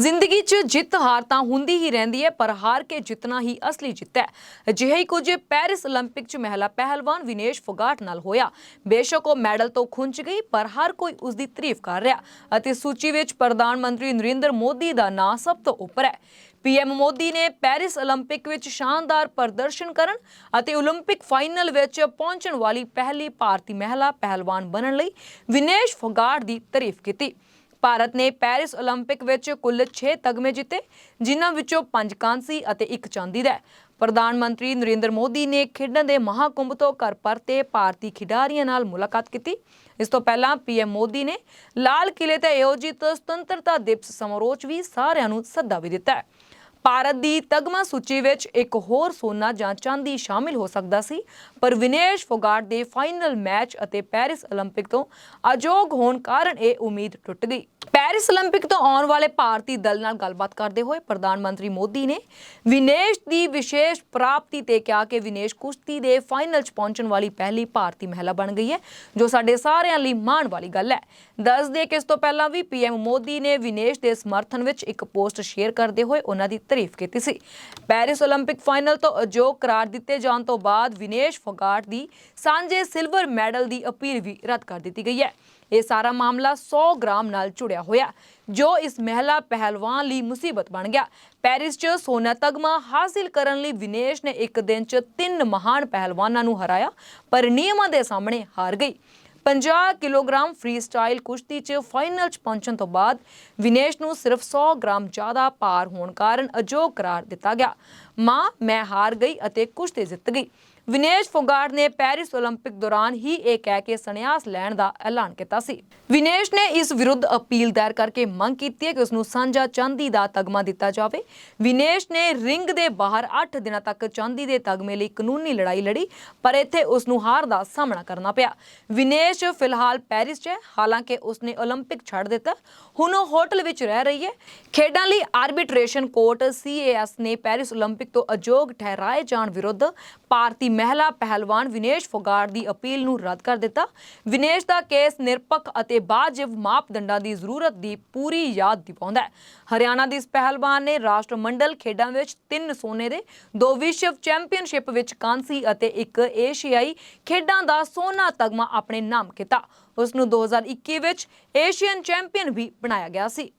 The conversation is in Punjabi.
ਜ਼ਿੰਦਗੀ 'ਚ ਜਿੱਤ ਹਾਰ ਤਾਂ ਹੁੰਦੀ ਹੀ ਰਹਿੰਦੀ ਹੈ ਪਰ ਹਾਰ ਕੇ ਜਿੱਤਣਾ ਹੀ ਅਸਲੀ ਜਿੱਤ ਹੈ ਅਜਿਹਾ ਹੀ ਕੁਝ ਪੈਰਿਸ 올림픽 'ਚ ਮਹਿਲਾ ਪਹਿਲਵਾਨ ਵਿਨੇਸ਼ ਫੋਗਾਟ ਨਾਲ ਹੋਇਆ ਬੇਸ਼ੱਕ ਉਹ ਮੈਡਲ ਤੋਂ ਖੁੰਝ ਗਈ ਪਰ ਹਰ ਕੋਈ ਉਸ ਦੀ ਤਾਰੀਫ ਕਰ ਰਿਹਾ ਅਤੇ ਸੂਚੀ ਵਿੱਚ ਪ੍ਰਧਾਨ ਮੰਤਰੀ ਨਰਿੰਦਰ ਮੋਦੀ ਦਾ ਨਾਂ ਸਭ ਤੋਂ ਉੱਪਰ ਹੈ ਪੀਐਮ ਮੋਦੀ ਨੇ ਪੈਰਿਸ 올림픽 ਵਿੱਚ ਸ਼ਾਨਦਾਰ ਪ੍ਰਦਰਸ਼ਨ ਕਰਨ ਅਤੇ 올림픽 ਫਾਈਨਲ ਵਿੱਚ ਪਹੁੰਚਣ ਵਾਲੀ ਪਹਿਲੀ ਭਾਰਤੀ ਮਹਿਲਾ ਪਹਿਲਵਾਨ ਬਣਨ ਲਈ ਵਿਨੇਸ਼ ਫੋਗਾਟ ਦੀ ਤਾਰੀਫ ਕੀਤੀ ਭਾਰਤ ਨੇ ਪੈਰਿਸ 올림픽 ਵਿੱਚ ਕੁੱਲ 6 ਤਗਮੇ ਜਿੱਤੇ ਜਿਨ੍ਹਾਂ ਵਿੱਚੋਂ 5 ਕਾਂਸੀ ਅਤੇ 1 ਚਾਂਦੀ ਦਾ ਹੈ। ਪ੍ਰਧਾਨ ਮੰਤਰੀ ਨਰਿੰਦਰ ਮੋਦੀ ਨੇ ਖੇਡਾਂ ਦੇ ਮਹਾਕੁੰਭ ਤੋਂ ਘਰ ਪਰਤੇ ਭਾਰਤੀ ਖਿਡਾਰੀਆਂ ਨਾਲ ਮੁਲਾਕਾਤ ਕੀਤੀ ਇਸ ਤੋਂ ਪਹਿਲਾਂ ਪੀਐਮ ਮੋਦੀ ਨੇ ਲਾਲ ਕਿਲੇ ਤੇ ਆਯੋਜਿਤ ਸੁਤੰਤਰਤਾ ਦਿਵਸ ਸਮਾਰੋਹ 'ਚ ਵੀ ਸਾਰਿਆਂ ਨੂੰ ਸੱਦਾ ਵੀ ਦਿੱਤਾ ਹੈ ਭਾਰਤ ਦੀ ਤਗਮਾ ਸੂਚੀ ਵਿੱਚ ਇੱਕ ਹੋਰ ਸੋਨਾ ਜਾਂ ਚਾਂਦੀ ਸ਼ਾਮਿਲ ਹੋ ਸਕਦਾ ਸੀ ਪਰ ਵਿਨੇਸ਼ ਫੋਗਾਟ ਦੇ ਫਾਈਨਲ ਮੈਚ ਅਤੇ ਪੈਰਿਸ 올림픽 ਤੋਂ ਅਜੋਗ ਹੋਣ ਕਾਰਨ ਇਹ ਉਮੀਦ ਟੁੱਟ ਗਈ ਪੈਰਿਸ 올림픽 ਤੋਂ ਆਉਣ ਵਾਲੇ ਭਾਰਤੀ ਦਲ ਨਾਲ ਗੱਲਬਾਤ ਕਰਦੇ ਹੋਏ ਪ੍ਰਧਾਨ ਮੰਤਰੀ ਮੋਦੀ ਨੇ ਵਿਨੇਸ਼ ਦੀ ਵਿਸ਼ੇਸ਼ ਪ੍ਰਾਪਤੀ ਤੇ ਕਿਹਾ ਕਿ ਵਿਨੇਸ਼ ਕੁਸ਼ਤੀ ਦੇ ਫਾਈਨਲ 'ਚ ਪਹੁੰਚਣ ਵਾਲੀ ਪਹਿਲੀ ਭਾਰਤੀ ਮਹਿਲਾ ਬਣ ਗਈ ਹੈ ਜੋ ਸਾਡੇ ਸਾਰਿਆਂ ਲਈ ਮਾਣ ਵਾਲੀ ਗੱਲ ਹੈ ਦੱਸ ਦੇ ਕਿ ਇਸ ਤੋਂ ਪਹਿਲਾਂ ਵੀ ਪੀਐਮ ਮੋਦੀ ਨੇ ਵਿਨੇਸ਼ ਦੇ ਸਮਰਥਨ ਵਿੱਚ ਇੱਕ ਪੋਸਟ ਸ਼ੇਅਰ ਕਰਦੇ ਹੋਏ ਉਹਨਾਂ ਦੀ ਤਾਰੀਫ ਕੀਤੀ ਸੀ ਪੈਰਿਸ 올림픽 ਫਾਈਨਲ ਤੋਂ ਅਜੋਗ ਕਰਾਰ ਦਿੱਤੇ ਜਾਣ ਤੋਂ ਬਾਅਦ ਵਿਨੇਸ਼ ਫੋਗਾਟ ਦੀ ਸਾਂਝੇ ਸਿਲਵਰ ਮੈਡਲ ਦੀ ਅਪੀਲ ਵੀ ਰੱਦ ਕਰ ਦਿੱਤੀ ਗਈ ਹੈ ਇਹ ਸਾਰਾ ਮਾਮਲਾ 100 ਗ੍ਰਾਮ ਨਾਲ ਜੁੜਿਆ ਹੋਇਆ। ਜੋ ਇਸ ਮਹਿਲਾ ਪਹਿਲਵਾਨ ਲਈ ਮੁਸੀਬਤ ਬਣ ਗਿਆ। ਪੈਰਿਸ 'ਚ ਸੋਨਾ ਤਗਮਾ ਹਾਸਿਲ ਕਰਨ ਲਈ ਵਿਨੇਸ਼ ਨੇ ਇੱਕ ਦਿਨ 'ਚ ਤਿੰਨ ਮਹਾਨ ਪਹਿਲਵਾਨਾਂ ਨੂੰ ਹਰਾਇਆ, ਪਰ ਨਿਯਮਾਂ ਦੇ ਸਾਹਮਣੇ ਹਾਰ ਗਈ। 50 ਕਿਲੋਗ੍ਰਾਮ ਫ੍ਰੀ ਸਟਾਈਲ ਕੁਸ਼ਤੀ 'ਚ ਫਾਈਨਲ 'ਚ ਪਹੁੰਚਣ ਤੋਂ ਬਾਅਦ ਵਿਨੇਸ਼ ਨੂੰ ਸਿਰਫ 100 ਗ੍ਰਾਮ ਜ਼ਿਆਦਾ ਭਾਰ ਹੋਣ ਕਾਰਨ ਅਜੋਗ ਕਰਾਰ ਦਿੱਤਾ ਗਿਆ। ਮਾਂ, ਮੈਂ ਹਾਰ ਗਈ ਅਤੇ ਕੁਸ਼ਤੀ ਜਿੱਤ ਗਈ। ਵਿਨੇਸ਼ ਫੋਗਾਟ ਨੇ ਪੈਰਿਸ 올림픽 ਦੌਰਾਨ ਹੀ ਇਹ ਕਹਿ ਕੇ ਸੰਨਿਆਸ ਲੈਣ ਦਾ ਐਲਾਨ ਕੀਤਾ ਸੀ ਵਿਨੇਸ਼ ਨੇ ਇਸ ਵਿਰੁੱਧ ਅਪੀਲ ਦਾਇਰ ਕਰਕੇ ਮੰਗ ਕੀਤੀ ਹੈ ਕਿ ਉਸ ਨੂੰ ਸਾਂਝਾ ਚਾਂਦੀ ਦਾ ਤਗਮਾ ਦਿੱਤਾ ਜਾਵੇ ਵਿਨੇਸ਼ ਨੇ ਰਿੰਗ ਦੇ ਬਾਹਰ 8 ਦਿਨਾਂ ਤੱਕ ਚਾਂਦੀ ਦੇ ਤਗਮੇ ਲਈ ਕਾਨੂੰਨੀ ਲੜਾਈ ਲੜੀ ਪਰ ਇੱਥੇ ਉਸ ਨੂੰ ਹਾਰ ਦਾ ਸਾਹਮਣਾ ਕਰਨਾ ਪਿਆ ਵਿਨੇਸ਼ ਫਿਲਹਾਲ ਪੈਰਿਸ 'ਚ ਹੈ ਹਾਲਾਂਕਿ ਉਸ ਨੇ 올림픽 ਛੱਡ ਦਿੱਤਾ ਹੁਣ ਉਹ ਹੋਟਲ ਵਿੱਚ ਰਹਿ ਰਹੀ ਹੈ ਖੇਡਾਂ ਲਈ ਆਰਬਿਟ੍ਰੇਸ਼ਨ ਕੋਰਟ ਸੀਏਐਸ ਨੇ ਪੈਰਿਸ 올림픽 ਤੋਂ ਅਜੋਗ ਠਹਿਰਾਏ ਜਾਣ ਵਿਰੁੱਧ ਭਾਰਤੀ ਮਹਿਲਾ ਪਹਿਲਵਾਨ ਵਿਨੇਸ਼ ਫੋਗਾਟ ਦੀ ਅਪੀਲ ਨੂੰ ਰੱਦ ਕਰ ਦਿੱਤਾ। ਵਿਨੇਸ਼ ਦਾ ਕੇਸ ਨਿਰਪੱਖ ਅਤੇ ਬਾਜਿਬ ਮਾਪਦੰਡਾਂ ਦੀ ਜ਼ਰੂਰਤ ਦੀ ਪੂਰੀ ਯਾਦ ਦਿਵਾਉਂਦਾ ਹੈ। ਹਰਿਆਣਾ ਦੀ ਇਸ ਪਹਿਲਵਾਨ ਨੇ ਰਾਸ਼ਟਰ ਮੰਡਲ ਖੇਡਾਂ ਵਿੱਚ ਤਿੰਨ ਸੋਨੇ ਦੇ, ਦੋ ਵਿਸ਼ਵ ਚੈਂਪੀਅਨਸ਼ਿਪ ਵਿੱਚ ਕਾਂਸੀ ਅਤੇ ਇੱਕ ਏਸ਼ੀਆਈ ਖੇਡਾਂ ਦਾ ਸੋਨਾ ਤਗਮਾ ਆਪਣੇ ਨਾਮ ਕੀਤਾ। ਉਸ ਨੂੰ 2021 ਵਿੱਚ ਏਸ਼ੀਅਨ ਚੈਂਪੀਅਨ ਵੀ ਬਣਾਇਆ ਗਿਆ ਸੀ।